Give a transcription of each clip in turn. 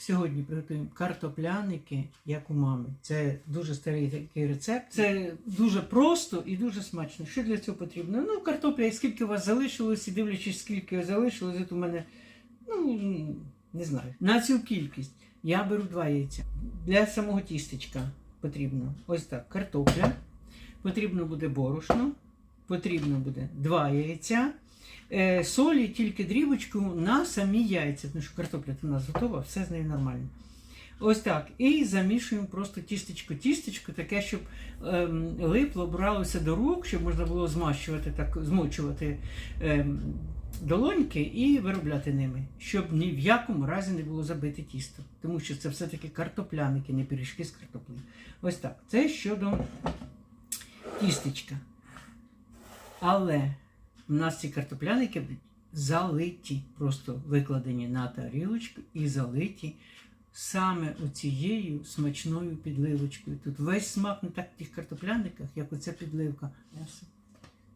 Сьогодні приготуємо картопляники, як у мами. Це дуже старий такий рецепт. Це дуже просто і дуже смачно. Що для цього потрібно? Ну, картопля, скільки у вас залишилось, і дивлячись, скільки залишилось, от у мене, ну, не знаю. На цю кількість я беру два яйця. Для самого тістечка потрібно ось так: картопля, потрібно буде борошно, потрібно буде два яйця. Е, солі тільки дрібочку на самі яйця, тому що картопля у нас готова, все з нею нормально. Ось так. І замішуємо просто тістечко-тістечко, таке, щоб ем, липло, бралося до рук, щоб можна було змащувати, так, змочувати ем, долоньки і виробляти ними, щоб ні в якому разі не було забите тісто. Тому що це все-таки картопляники, не пиріжки з картоплею. Ось так. Це щодо тістечка. Але у нас ці картопляники залиті, просто викладені на тарілочку і залиті саме оцією смачною підливочкою. Тут весь смак не так в тих картопляниках, як оця підливка.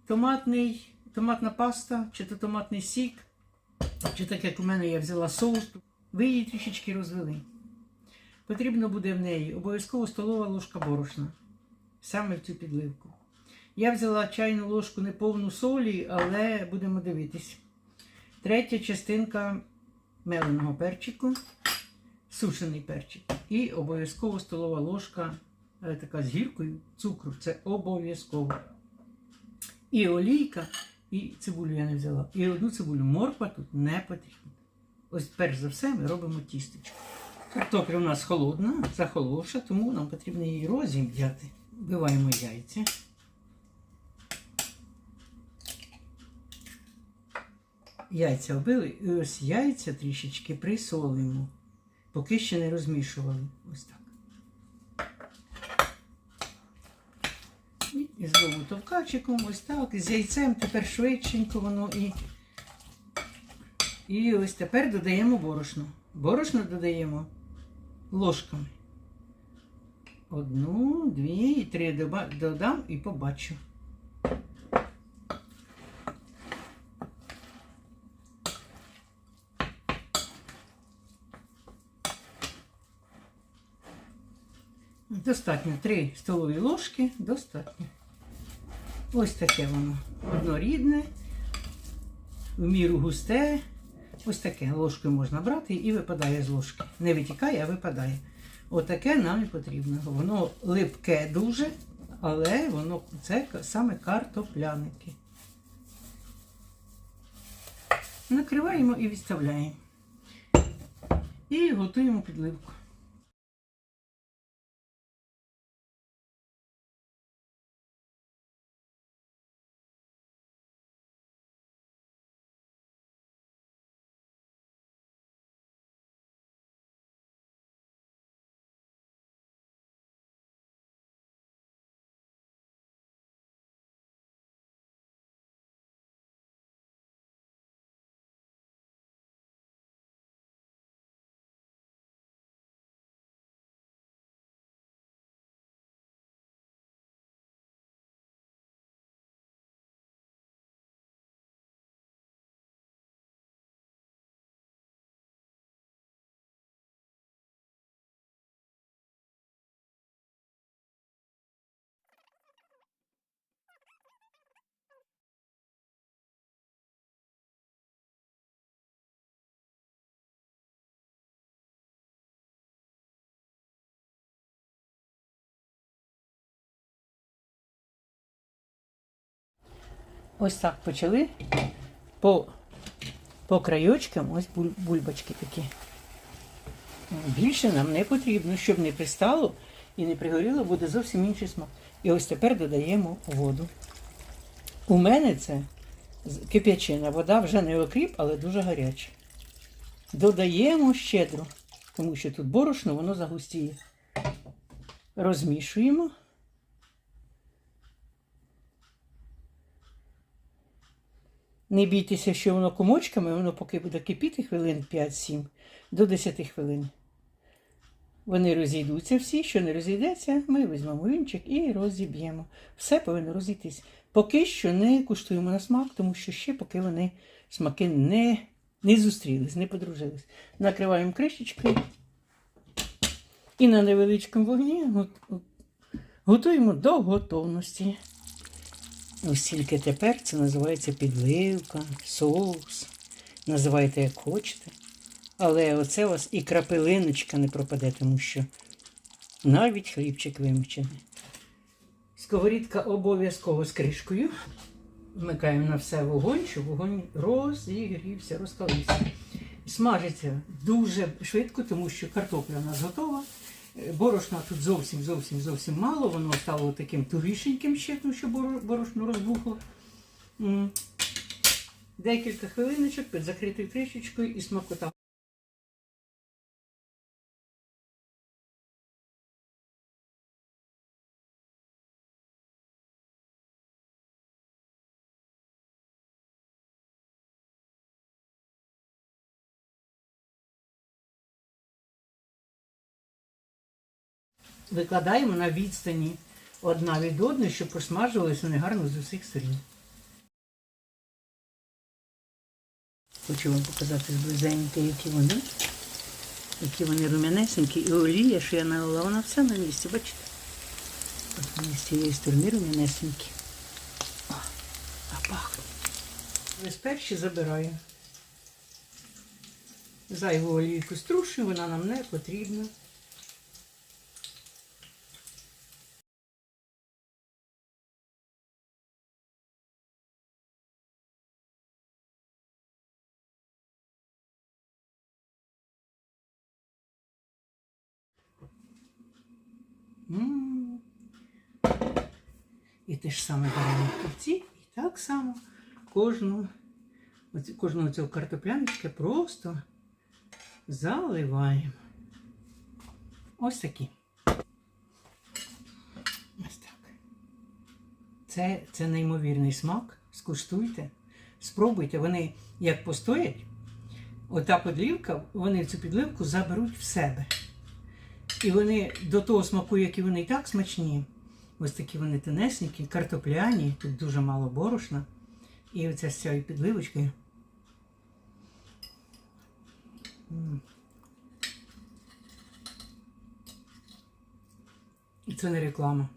Томатний, томатна паста, чи то томатний сік, чи так як у мене я взяла соус. Ви її трішечки розвели. Потрібно буде в неї обов'язково столова ложка борошна, саме в цю підливку. Я взяла чайну ложку неповну солі, але будемо дивитись. Третя частинка меленого перчику, сушений перчик. І обов'язково столова ложка, е, така з гіркою, цукру. Це обов'язково. І олійка, і цибулю я не взяла. І одну цибулю. Морква тут не потрібна. Ось перш за все ми робимо тістечко. Картопля у нас холодна, захоловша, тому нам потрібно її розім'яти. Вбиваємо яйця. Яйця вбили, і ось яйця трішечки присолимо, поки ще не розмішували. Ось так. І- знову товкачиком, ось так. З яйцем тепер швидшенько воно і. І ось тепер додаємо борошно. Борошно додаємо ложками. Одну, дві три додам і побачу. Достатньо 3 столові ложки, достатньо. Ось таке воно однорідне, в міру густе. Ось таке ложкою можна брати і випадає з ложки. Не витікає, а випадає. Отаке нам і потрібно. Воно липке дуже, але воно це саме картопляники. Накриваємо і відставляємо. І готуємо підливку. Ось так почали по, по краючкам, ось буль, бульбочки такі. Більше нам не потрібно, щоб не пристало і не пригоріло, буде зовсім інший смак. І ось тепер додаємо воду. У мене це кип'ячина. Вода вже не окріп, але дуже гаряча. Додаємо щедро, тому що тут борошно, воно загустіє. Розмішуємо. Не бійтеся, що воно комочками, воно поки буде кипіти хвилин 5-7 до 10 хвилин. Вони розійдуться всі, що не розійдеться, ми візьмемо вінчик і розіб'ємо. Все повинно розійтись. Поки що не куштуємо на смак, тому що ще поки вони смаки не, не зустрілись, не подружились. Накриваємо кришечкою І на невеличкому вогні от- от готуємо до готовності. Ось тільки тепер це називається підливка, соус. Називайте як хочете. Але оце у вас і крапелиночка не пропаде, тому що навіть хлібчик вимчений. Сковорідка обов'язково з кришкою. Вмикаємо на все вогонь, щоб вогонь розігрівся, розкалився. Смажиться дуже швидко, тому що картопля у нас готова. Е, Борошна тут зовсім зовсім зовсім мало, воно стало таким турішеньким ще, тому що борошно розбухло. Декілька хвилиночок під закритою кришечкою і смакота. Викладаємо на відстані одна від одної, щоб просмажувалися вони гарно з усіх сторін. Хочу вам показати зблизенько, які вони. Які вони рум'янесенькі. І олія, що я налила, вона вся на місці, бачите? От вони з цієї сторони рум'янесенькі. А пахне. Ось перші забираю. Зайву олійку струшую, вона нам не потрібна. І те ж саме беремо в і так само кожну, оці- кожного цього картопляночка просто заливаємо. Ось такі. Ось так. Це, це неймовірний смак. Скуштуйте, спробуйте. Вони як постоять, ота подлівка, вони цю підливку заберуть в себе. І вони до того смаку, які вони і так смачні. Ось такі вони тенесенькі, картопляні, тут дуже мало борошна. І оця з цією підливочкою. І це не реклама.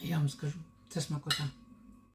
Я вам скажу, це смакота.